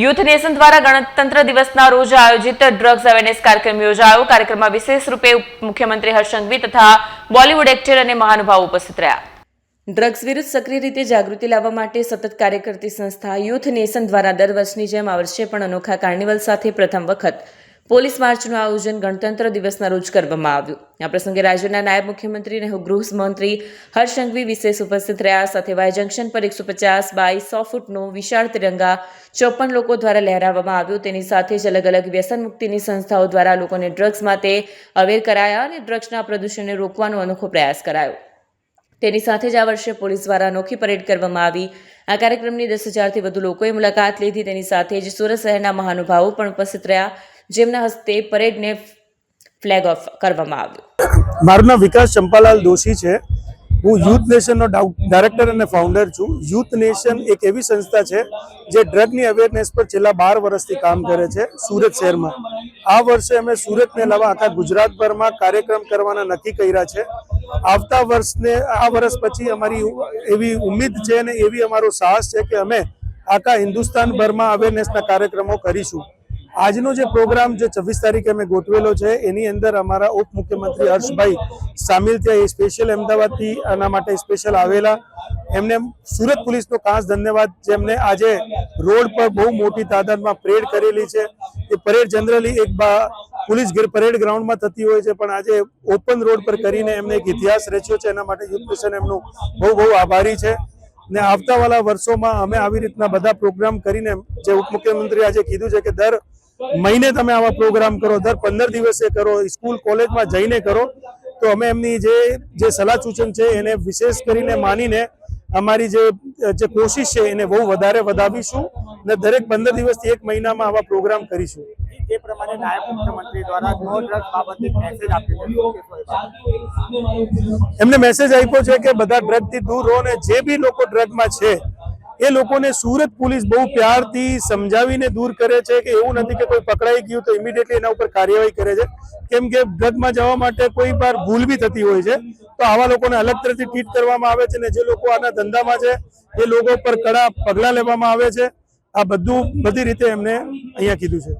Youth nation દ્વારા ગણતંત્ર દિવસના રોજ આયોજિત ડ્રગ્સ અવેરનેસ કાર્યક્રમ યોજાયો. કાર્યક્રમમાં વિશેષ રૂપે મુખ્યમંત્રી હર્ષ તથા બોલિવૂડ એક્ટર અને મહાનુભાવો ઉપસ્થિત રહ્યા. ડ્રગ્સ વિરુદ્ધ સક્રિય રીતે જાગૃતિ લાવવા માટે સતત કાર્ય કરતી સંસ્થા યુથ નેશન દ્વારા દર વર્ષની જેમ આ વર્ષે પણ અનોખા કાર્નિવલ સાથે પ્રથમ વખત પોલીસ માર્ચનું આયોજન ગણતંત્ર દિવસના રોજ કરવામાં આવ્યું. આ પ્રસંગે રાજ્યના નાયબ મુખ્યમંત્રી અને ગૃહમંત્રી હર્ષ સંઘવી વિશેષ ઉપસ્થિત રહ્યા. સાથે વાય જંકશન પર એકસો પચાસ બાય સો ફૂટનો વિશાળ તિરંગા ચોપન લોકો દ્વારા લહેરાવવામાં આવ્યો. તેની સાથે જ અલગ અલગ વ્યસન મુક્તિની સંસ્થાઓ દ્વારા લોકોને ડ્રગ્સ માટે અવેર કરાયા અને ડ્રગ્સના પ્રદૂષણને રોકવાનો અનોખો પ્રયાસ કરાયો. તેની સાથે જ આ વર્ષે પોલીસ દ્વારા અનોખી પરેડ કરવામાં આવી. આ કાર્યક્રમની દસ હજારથી વધુ લોકોએ મુલાકાત લીધી. તેની સાથે જ સુરત શહેરના મહાનુભાવો પણ ઉપસ્થિત રહ્યા. જેમના હસ્તે પરેડને ફ્લેગ ઓફ કરવામાં આવ્યું. મારું નામ વિકાસ ચંપાલાલ દોશી છે. હું યુથ નેશનનો ડાયરેક્ટર અને ફાઉન્ડર છું. યુથ નેશન એક એવી સંસ્થા છે જે ડ્રગની અવેરનેસ પર છેલ્લા બાર વર્ષથી કામ કરે છે સુરત શહેરમાં. આ વર્ષે અમે સુરતને લાવવા આખા ગુજરાતભરમાં કાર્યક્રમ કરવાના નક્કી કર્યા છે. આવતા વર્ષને, આ વર્ષ પછી અમારી એવી ઉમ્મીદ છે અને એવી અમારો સાહસ છે કે અમે આખા હિન્દુસ્તાનભરમાં અવેરનેસના કાર્યક્રમો કરીશું. આજનો જે પ્રોગ્રામ જે છવ્વીસ તારીખે અમે ગોઠવેલો છે, એની અંદર અમારા ઉપ મુખ્યમંત્રી હર્ષભાઈ સામેલ થયા એ સ્પેશિયલ અમદાવાદથી આના માટે સ્પેશિયલ આવેલા. એમને સુરત પોલીસનો ખાસ ધન્યવાદ જેમને આજે રોડ પર બહુ મોટી તાદાદમાં પરેડ કરેલી છે. એ પરેડ જનરલી એક બા પોલીસ પરેડ ગ્રાઉન્ડમાં થતી હોય છે, પણ આજે ઓપન રોડ પર કરીને એમને એક ઇતિહાસ રચ્યો છે, એના માટે યુથ મિશન એમનું બહુ બહુ આભારી છે. ને આવતાવાળા વર્ષોમાં અમે આવી રીતના બધા પ્રોગ્રામ કરીને જે ઉપમુખ્યમંત્રી આજે કીધું છે કે દર મહિને તમે આવા પ્રોગ્રામ કરો દર પંદર દિવસે કરો સ્કૂલ કોલેજમાં જઈને કરો તો અમે એમની જે જે સલાહ સૂચન છે એને વિશેષ કરીને માનીને અમારી જે જે કોશિશ છે એને બહુ વધારે વધાવીશું ને દરેક પંદર દિવસથી એક મહિનામાં આવા પ્રોગ્રામ કરીશું એ પ્રમાણે નાયબ મુખ્યમંત્રી દ્વારા નો ડ્રગ્સ બાબતે મેસેજ આપ્યો છે શું કહેશો એ બાબતે? એમને મેસેજ આપ્યો છે કે બધા ડ્રગથી દૂર રહો ને જે બી લોકો ડ્રગમાં છે એ લોકોને સુરત પોલીસ બહુ પ્યારથી સમજાવીને દૂર કરે છે કે એવું નથી કે કોઈ પકડાઈ ગયું તો ઇમિડિયેટલી એના ઉપર કાર્યવાહી કરે છે. કેમ કે ડ્રગમાં જવા માટે કોઈ વાર ભૂલ બી થતી હોય છે. તો આવા લોકોને અલગ તરફથી ટ્રીટ કરવામાં આવે છે ને જે લોકો આના ધંધામાં છે, એ લોકો પર કડા પગલાં લેવામાં આવે છે. આ બધું બધી રીતે એમને અહીંયા કીધું છે.